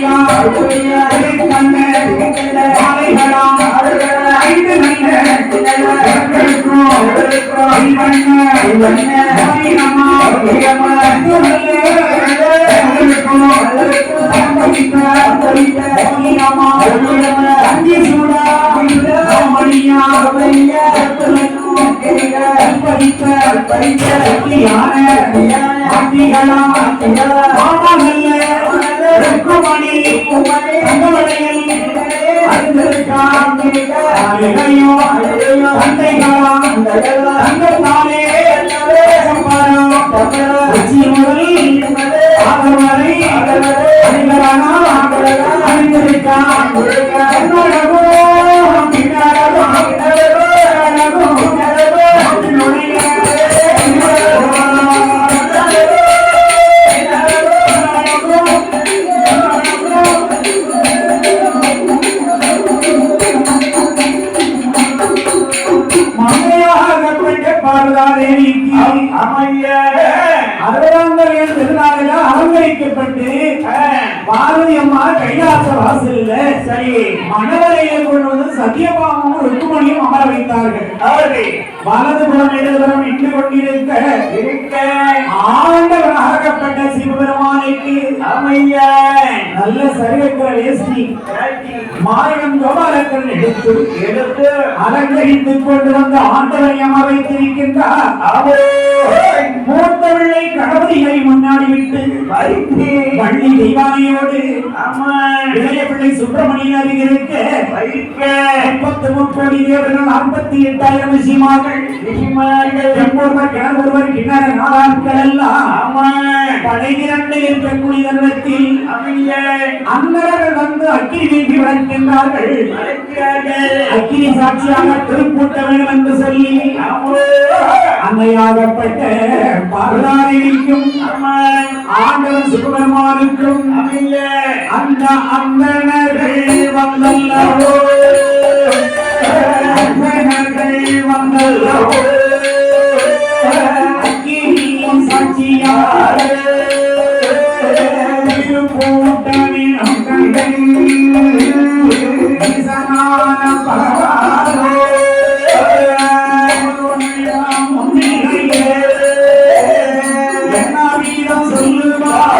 தீல தீல நெத்தி ஆதோரா நம்மல்களா முக்கிலிட்ட முக்குத்தியா உள்வாக்கு கண்டிருக்கா ஒட்டனகி ஆதரியா அந்தாங்கி அந்தாங்கி அந்தருக்கா ஆதரியா என் திருநாளில் அலங்கரிக்கப்பட்டு பார்வதி அம்மா கைலாச வாசலில் சரி. மணவரையில் கொண்டு வந்து சத்தியபாமும் ருக்குமணியும் அமர வைத்தார்கள். வலதுபுறம் இடதுபுறம் நின்று கொண்டிருக்க இருக்க ஆண்டவனாகப்பட்ட சிவபெருமானைக்கு அமைய. நல்ல சரிவக்கிற வேஷ்டி மாயம் கோபாலக்கன் எடுத்து எடுத்து அலங்கரித்துக் கொண்டு வந்த ஆண்டவனை அமர் வைத்திருக்கின்றார் அவரே பிள்ளை முன்னாடி விட்டு வைத்து வள்ளி தெய்வானையோடு இளைய பிள்ளை சுப்பிரமணியன் அறிஞருக்கு இருக்க முப்பத்து முப்பது தேவர்கள் ஐம்பத்தி எட்டாயிரம் விஷயமாக எம்பொருவர் கிணறுவர் கிணற நாளாட்கள் எல்லாம் படை திரண்டு இருக்கக்கூடிய தருணத்தில் வந்து அக்கினி நீக்கி வளர்க்கின்றார்கள். அக்கினி சாட்சியாக திருப்பூட்ட வேண்டும் என்று சொல்லி அன்னையாகப்பட்ட பார்வதாதேவிக்கும் ஆண்டவன் சுப்பிரமானுக்கும் அந்த அந்தணர்கள் வந்தல்லவோ அந்தணர்கள் வந்தல்லவோ அக்கினியும் திருப்பூட்டமினும் கண்கள் ஈசனான பகவானோ சொல்லுவார்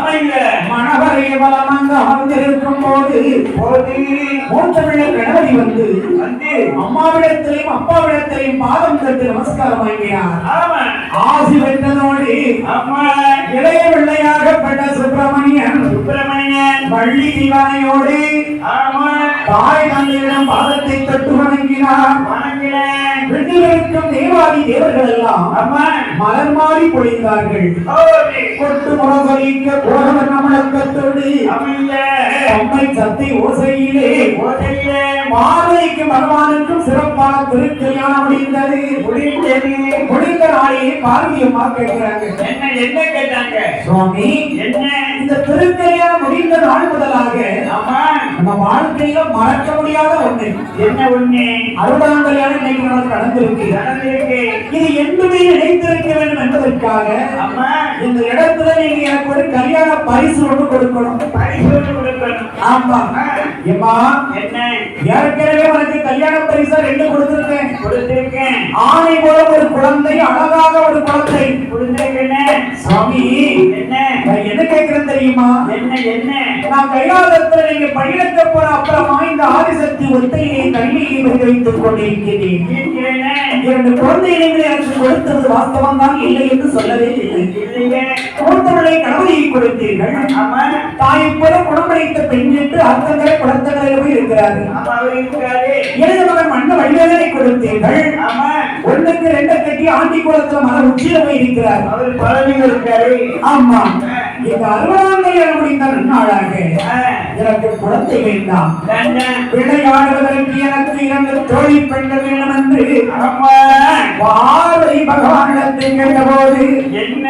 ஆமைங்க மணவரை வளமங்க அமர்ந்திருக்கும் போது போது மூத்தமிழ கணவதி வந்து அம்மாவிடத்திலையும் அப்பாவிடத்திலையும் பாதம் தட்டு நமஸ்காரம் வாங்கினார். ஆசி அம்மா இளைய பிள்ளையாகப்பட்ட சுப்பிரமணியன் சுப்பிரமணியன். வள்ளி திவானையோடு தாய் தந்தையிடம் பாதத்தை தொட்டு வணங்கினார். விண்ணிலிருக்கும் தேவாதி தேவர்கள் எல்லாம் மலர் மாறி பொழிந்தார்கள். கொட்டு முரசொலிக்க நமலக்கத்தோடு அமைங்க அம்மை சத்தை ஓசையிலே. ஓதையிலே பார்வைக்கும் பகவானுக்கும் சிறப்பான திருக்கல்யாணம் முடிந்தது. முடிந்தது. முடிந்த நாளிலே பார்வதி அம்மா கேட்கிறாங்க. என்ன என்ன கேட்டாங்க? சுவாமி என்ன? இந்த திருக்கல்யாணம் முடிந்த நாள் முதலாக நம்ம வாழ்க்கையில மறக்க முடியாத ஒண்ணு. என்ன ஒண்ணு? அறுபதாம் கல்யாணம் இன்னைக்கு நமக்கு நடந்திருக்கு. நடந்திருக்கு. இது என்றுமே நினைத்திருக்க வேண்டும் என்பதற்காக இந்த இடத்துல நீங்க எனக்கு ஒரு கல்யாண பரிசு ஒண்ணு கொடுக்கணும். பரிசு கொடுக்கணும். ஆமா. ஏம்மா? என்ன? ஏற்கனவே உனக்கு கல்யாண பரிசா ரெண்டு கொடுத்திருக்கேன். கொடுத்திருக்கேன். ஆணை போல ஒரு குழந்தை அழகாக ஒரு குழந்தை. கொடுத்திருக்கேன். சாமி என்ன கேட்கிறேன் தெரியுமா? என்ன என்ன? நான் கைலாசத்துல நீங்க பணியிடக்க போற அப்புறமா இந்த ஆதிசக்தி ஒத்தையை வைத்து வைத்துக் கொண்டிருக்கிறேன். இரண்டு குழந்தைகளை எனக்கு கொடுத்தது வாஸ்தவம் தான் இல்லை என்று சொல்லவே இல்லை. கொடுத்தவர்களை கணவனையை கொடுத்தீர்கள். தாயை போல குணமடைத்த பெண் என்று அர்த்தங்களை குழந்தைகளில் போய் இருக்கிறார்கள் ஆமா அவர் இருக்காரு எனது மகன் மண்ண வழிவேதனை கொடுத்தீர்கள். ஆமா. ஒண்ணுக்கு ரெண்டு கட்டி ஆண்டி குளத்துல மன உச்சியில போய் இருக்கிறார் அவர் பழனியில் இருக்காரு. ஆமா. இந்த அறுபதாம் கல்யாணம் முடிந்த நன்னாளாக. எனக்கு குழந்தை வேண்டாம். விளையாடுவதற்கு எனக்கு இரண்டு தோழி பெண்கள் வேண்டும் என்று பார்வதி பகவானிடத்தில் கேட்டபோது என்ன?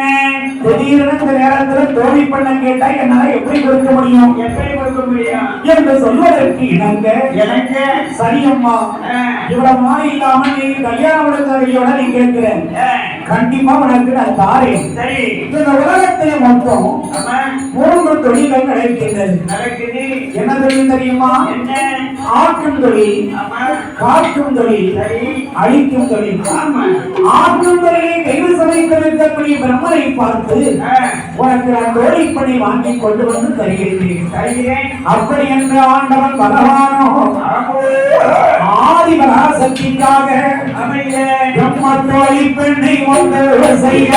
திடீரென இந்த நேரத்துல தோழி பெண்ணை கேட்டா என்னால எப்படி கொடுக்க முடியும்? எப்படி கொடுக்க முடியும்? என்று சொல்வதற்கு இணங்க எனக்கு சரியம்மா இவ்வளவு மாதிரி இல்லாம நீ கல்யாண உடனடியோட நீ கேட்கிற கண்டிப்பா உனக்கு நான் தாரேன். சரி. இந்த உலகத்திலே மொத்தம் மூன்று தொழில்கள் நடக்கின்றது நடக்குது. என்ன தொழில் தெரியுமா? என்ன? ஆற்றும் தொழில் காற்றும் தொழில் அழிக்கும் தொழில். ஆற்றும் தொழிலை கைது சமைத்திருக்கக்கூடிய பிரம்மனை பார்த்து ஆ, உனக்கு நான் தோழிப்பணி வாங்கி கொண்டு வந்து தருகிறேன் தருகிறேன். அப்படி என்று ஆண்டவன் பகவானோ ஆமோ ஆதிபராசக்திக்காக அமைய பிரம்ம தோழி பெண்ணை ஒன்று செய்ய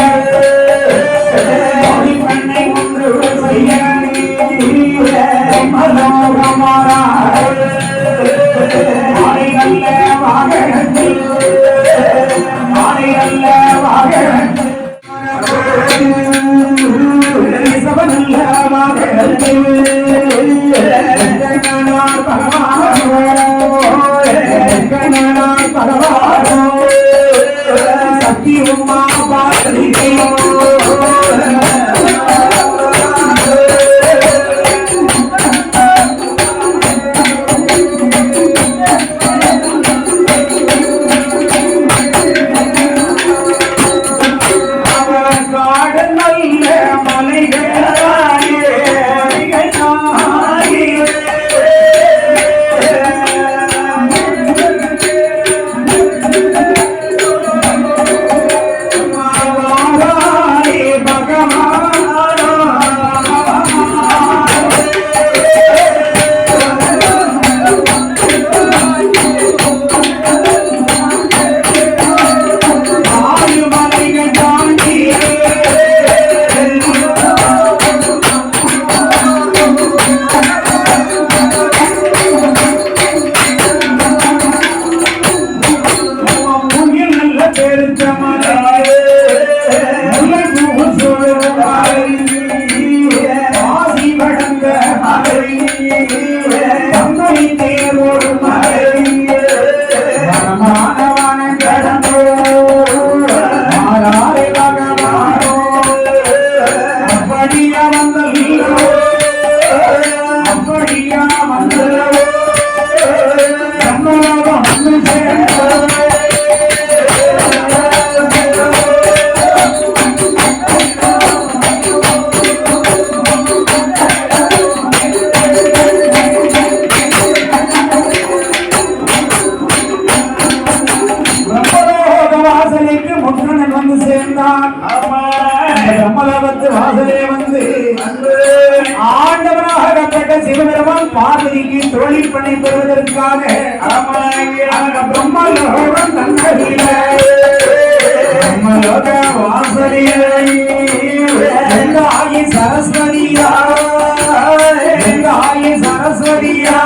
பிரம்மலோகத்து வாசலே வந்து ஆண்டவனாக கட்டப்பட்ட சிவபெருமான் பார்வதிக்கு தோழி பண்ணி பெறுவதற்காக பிரம்மலோகம் தந்ததில பிரம்மலோக வாசலிலே. ஆயி சரஸ்வதியா ஆயி சரஸ்வதியா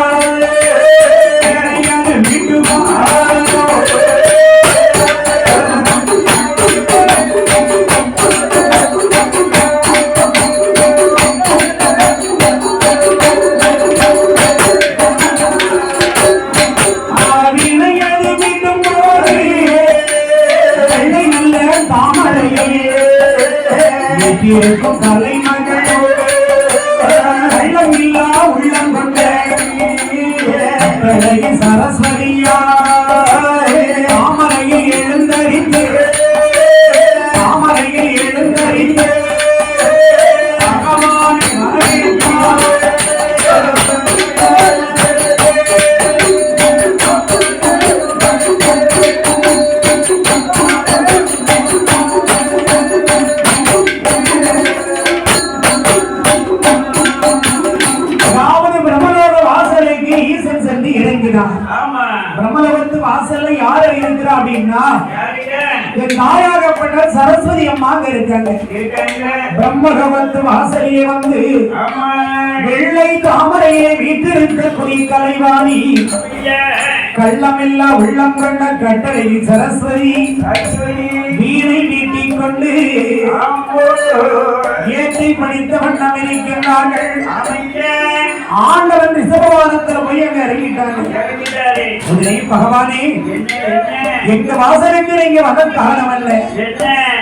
வெள்ளை தாமரையை வீட்டிருக்கக்கூடிய கலைவாணி. ஐயா கள்ளமில்லா உள்ளம் கொண்ட கட்டளை சரஸ்வதி. நீட்டிக் கொண்டு ஏற்றி படித்த வண்ணம் இருக்கின்றார்கள் அமைங்க ஆண்டவன் ரிசபவானத்துல போய் அங்க இறங்கிட்டாங்க பகவானே எங்க வாசலுக்கு நீங்க வந்த காரணம் அல்ல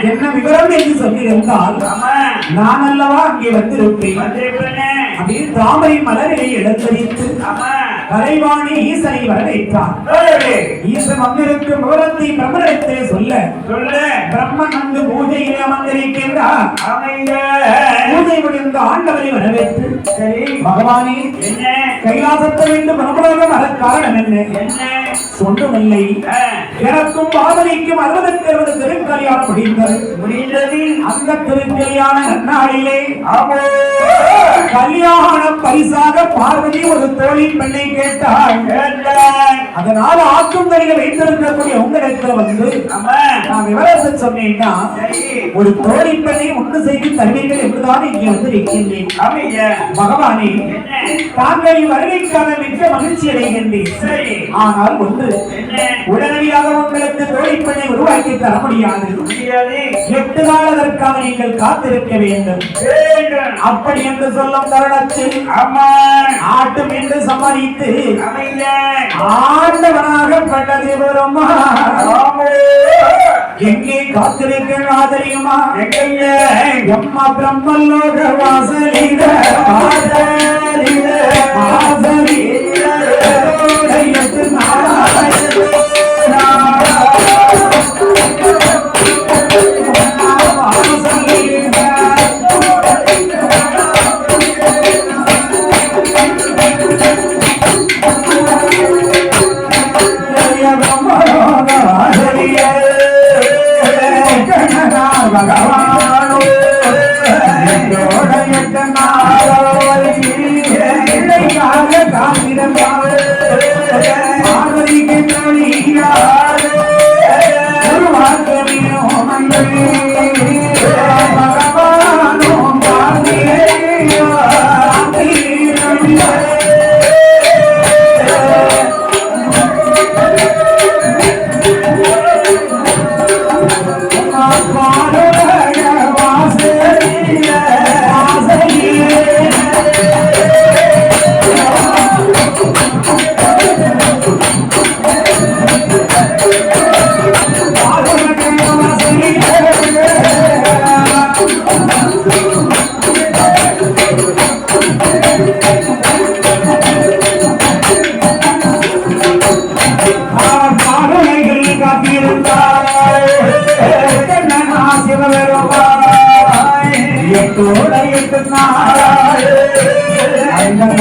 என்ன? விவரம் என்று சொல்லியிருந்தால் நான் அல்லவா அங்கே வந்திருப்பேன். அப்படின்னு தாமரை மலரிலே இடத்தரித்து கலைவாணி ஈசனை வரவேற்றார். ஈசன் வந்திருக்கும் விவரத்தை பிரம்மனிடத்திலே சொல்ல. சொல்லு. பிரம்மன் வந்து பூஜையிலே அமர்ந்திருக்கின்றார். அமைங்க பூஜை முடிந்த ஆண்டவரை வரவேற்று. சரி. பகவானே என்ன? கைலாசத்தை வேண்டும் பிரம்மலோகம் வர காரணம் என்ன? என்ன? சொன்னதில்லை ஆ, எனக்கும் பாவனைக்கும் அறுபதுக்கு அறுபது திருக்கல்யாணம் முடிந்தது. முடிந்தது. அந்த திருக்கல்யாண நன்னாளிலே கல்யாண பரிசாக பார்வதி ஒரு தோழி பெண்ணை கேட்டாள் கேட்டான் அதனால ஆக்கும் தடியை வைத்திருக்கக்கூடிய உங்களிடத்துல வந்து நான் விவரத்தை சொன்னேன்னா ஒரு தோழி பெண்ணை ஒன்று செய்து தருவீர்கள் என்றுதான் இங்கே வந்து அமைங்க பகவானே தாங்கள் வருகைக்காக மிக்க மகிழ்ச்சி அடைகின்றேன். ஆனால் ஒன்று உடனடியாக உங்களுக்கு தோழி பெண்ணை உருவாக்கி தர முடியாது. எட்டு நாள் அதற்காக நீங்கள் காத்திருக்க வேண்டும். அப்படி என்று சொல்லும் தருணத்தில் ஆட்டும் என்று சம்மதித்து அமைங்க ஆண்டவனாக பட்டது வருமா எங்கே காத்திருக்கிறா தெரியுமா எங்கங்க? எம்மா பிரம்மலோக வாசலிட பகவானோ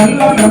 நல்ல